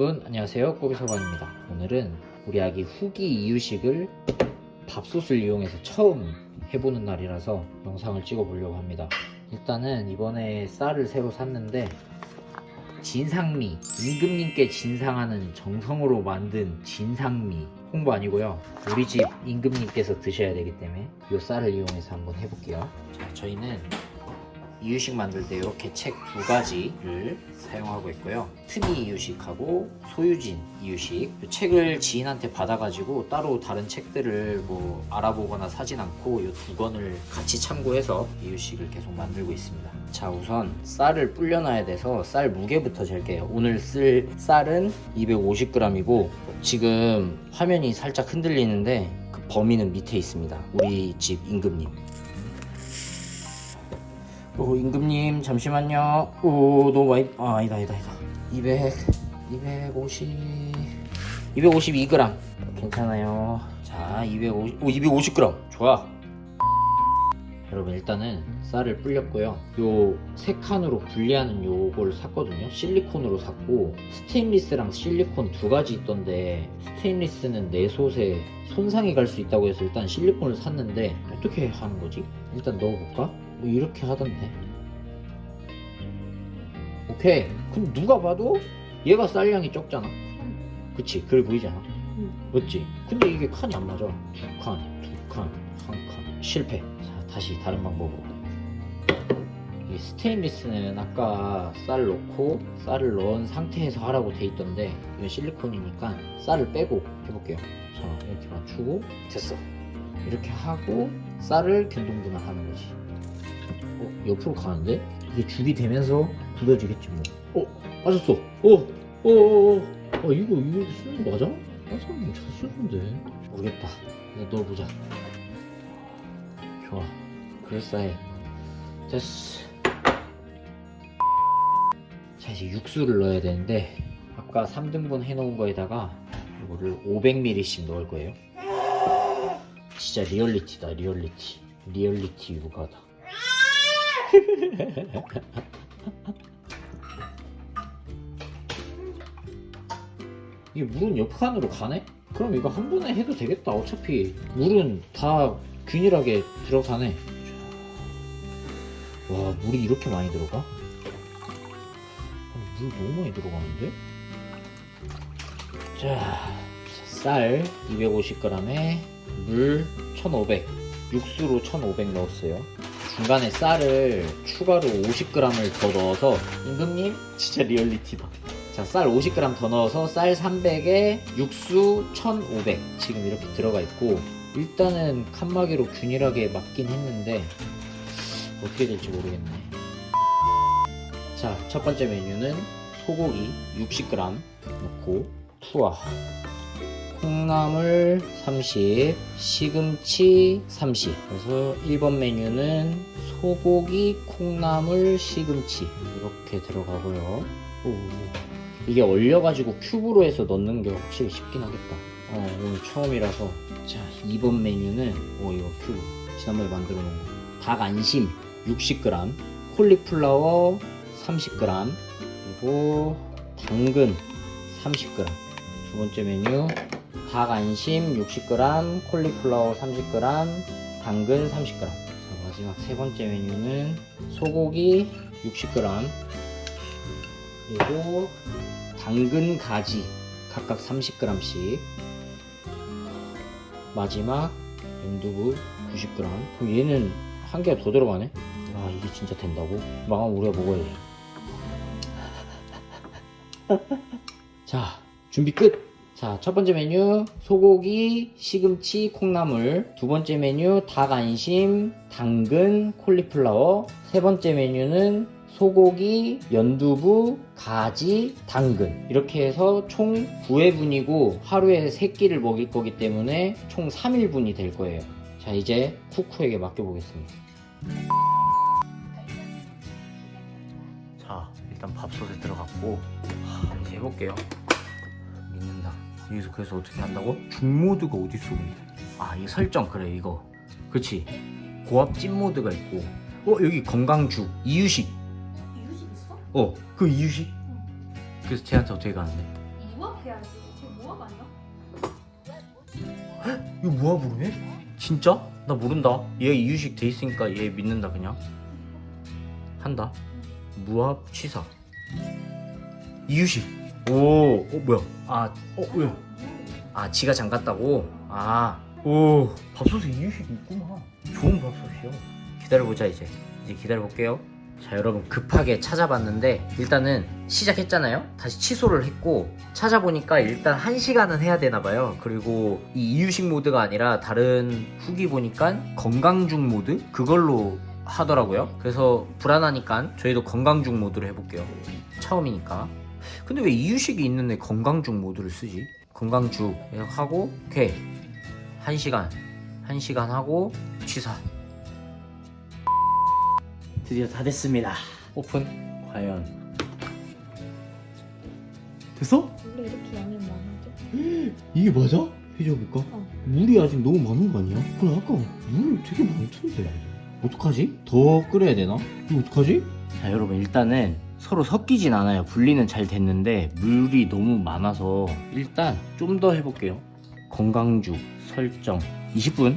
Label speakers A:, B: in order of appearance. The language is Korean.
A: 여러분 안녕하세요. 꼬비서관입니다. 오늘은 우리 아기 후기 이유식을 밥솥을 이용해서 처음 해보는 날이라서 영상을 찍어 보려고 합니다. 일단은 이번에 쌀을 새로 샀는데 진상미 임금님께 진상하는 정성으로 만든 진상미 홍보 아니고요. 우리 집 임금님께서 드셔야 되기 때문에 이 쌀을 이용해서 한번 해볼게요. 자 저희는 이유식 만들 때 이렇게 책 두 가지를 사용하고 있고요. 트니 이유식하고 소유진 이유식. 이 책을 지인한테 받아가지고 따로 다른 책들을 뭐 알아보거나 사진 않고 이 두 권을 같이 참고해서 이유식을 계속 만들고 있습니다. 자 우선 쌀을 불려놔야 돼서 쌀 무게부터 잴게요. 오늘 쓸 쌀은 250g이고 지금 화면이 살짝 흔들리는데 그 범위는 밑에 있습니다. 우리 집 임금님. 오 임금님 잠시만요. 오 너무 많이 아 아니다 아니다 아니다. 200 250 252g 괜찮아요. 자 250, 오 250g 좋아 여러분 일단은 쌀을 불렸고요. 요 세 칸으로 분리하는 요걸 샀거든요. 실리콘으로 샀고 스테인리스랑 실리콘 두 가지 있던데 스테인리스는 내 솥에 손상이 갈 수 있다고 해서 일단 실리콘을 샀는데 어떻게 하는 거지? 일단 넣어볼까? 뭐 이렇게 하던데. 오케이. 그럼 누가 봐도 얘가 쌀량이 적잖아. 그치? 그래 보이잖아. 맞지? 근데 이게 칸이 안 맞아. 두 칸 두 칸 한 칸. 실패. 자 다시 다른 방법으로 이 스테인리스는 아까 쌀 넣고 쌀을 넣은 상태에서 하라고 돼 있던데 이건 실리콘이니까 쌀을 빼고 해볼게요 자 이렇게 맞추고 됐어 이렇게 하고 쌀을 견동기만 하는 거지 어, 옆으로 가는데? 이게 죽이 되면서 굳어지겠지 뭐. 어, 빠졌어. 어, 어, 어, 어. 어, 이거, 이거 쓰는 거 맞아? 빠졌는데 잘 쓰는데. 모르겠다. 넣어보자. 좋아. 그럴싸해. 됐어. 자, 이제 육수를 넣어야 되는데, 아까 3등분 해놓은 거에다가, 이거를 500ml씩 넣을 거예요. 진짜 리얼리티다, 리얼리티. 리얼리티 육아다. 이게 물은 옆 칸으로 가네? 그럼 이거 한 번에 해도 되겠다. 어차피 물은 다 균일하게 들어가네. 와, 물이 이렇게 많이 들어가? 물 너무 많이 들어가는데? 자, 쌀 250g에 물 1500, 육수로 1500 넣었어요. 중간에 쌀을 추가로 50g을 더 넣어서 임금님 진짜 리얼리티다 자 쌀 50g 더 넣어서 쌀 300에 육수 1500 지금 이렇게 들어가 있고 일단은 칸막이로 균일하게 맞긴 했는데 어떻게 될지 모르겠네 자 첫 번째 메뉴는 소고기 60g 넣고 투하 콩나물 30, 시금치 30. 그래서 1번 메뉴는 소고기, 콩나물, 시금치 이렇게 들어가고요. 오, 이게 얼려가지고 큐브로 해서 넣는 게 확실히 쉽긴 하겠다. 어, 오늘 처음이라서. 자, 2번 메뉴는 오 이거 큐브 지난번에 만들어 놓은 거. 닭 안심 60g, 콜리플라워 30g, 그리고 당근 30g. 두 번째 메뉴 닭 안심 60g, 콜리플라워 30g, 당근 30g. 자, 마지막 세 번째 메뉴는 소고기 60g, 그리고 당근 가지 각각 30g씩. 마지막 연두부 90g. 그럼 얘는 한 개가 더 들어가네? 아, 이게 진짜 된다고? 망하면 우리가 먹어야지. 자, 준비 끝! 자, 첫 번째 메뉴 소고기, 시금치, 콩나물. 두 번째 메뉴 닭 안심, 당근, 콜리플라워. 세 번째 메뉴는 소고기, 연두부, 가지, 당근. 이렇게 해서 총 9회분이고 하루에 3끼를 먹일 거기 때문에 총 3일분이 될 거예요. 자, 이제 쿠쿠에게 맡겨보겠습니다. 자, 일단 밥솥에 들어갔고 하, 이제 해볼게요. 믿는다. 여기서 그래서 어떻게 한다고? 중모드가 어디 있어 근데? 아, 이 설정 그래 이거. 그치? 고압 찐 모드가 있고. 어 여기 건강죽 이유식.
B: 이유식?
A: 어그 이유식. 그래서 쟤한테 어떻게 가는데?
B: 모압해야지. 지금 모압 아니야?
A: 이거 무합으로네? 진짜? 나 모른다. 얘 이유식 돼 있으니까 얘 믿는다 그냥. 한다. 무합 취사. 이유식. 오, 어 뭐야? 아, 어 왜? 아, 지가 잠갔다고? 아, 오, 밥솥에 이유식이 있구나. 좋은 밥솥이요. 기다려보자 이제. 이제 기다려볼게요. 자, 여러분 급하게 찾아봤는데 일단은 시작했잖아요. 다시 취소를 했고 찾아보니까 일단 1시간은 해야 되나 봐요. 그리고 이 이유식 모드가 아니라 다른 후기 보니까 건강 중 모드 그걸로 하더라고요. 그래서 불안하니까 저희도 건강 중 모드를 해볼게요. 처음이니까. 근데 왜 이유식이 있는데 건강 중 모드를 쓰지? 건강죽 이렇게 하고 오케이 1시간 1시간 하고 취사 드디어 다 됐습니다 오픈 과연
C: 됐어?
B: 원래 이렇게 양이 많아져?
C: 이게 맞아? 해줘볼까?
B: 어.
C: 물이 아직 너무 많은 거 아니야? 그래 아까 물 되게 많던데 어떡하지? 더 끓여야 되나? 이거 어떡하지?
A: 자 여러분 일단은 서로 섞이진 않아요 분리는 잘 됐는데 물이 너무 많아서 일단 좀 더 해볼게요 건강죽 설정 20분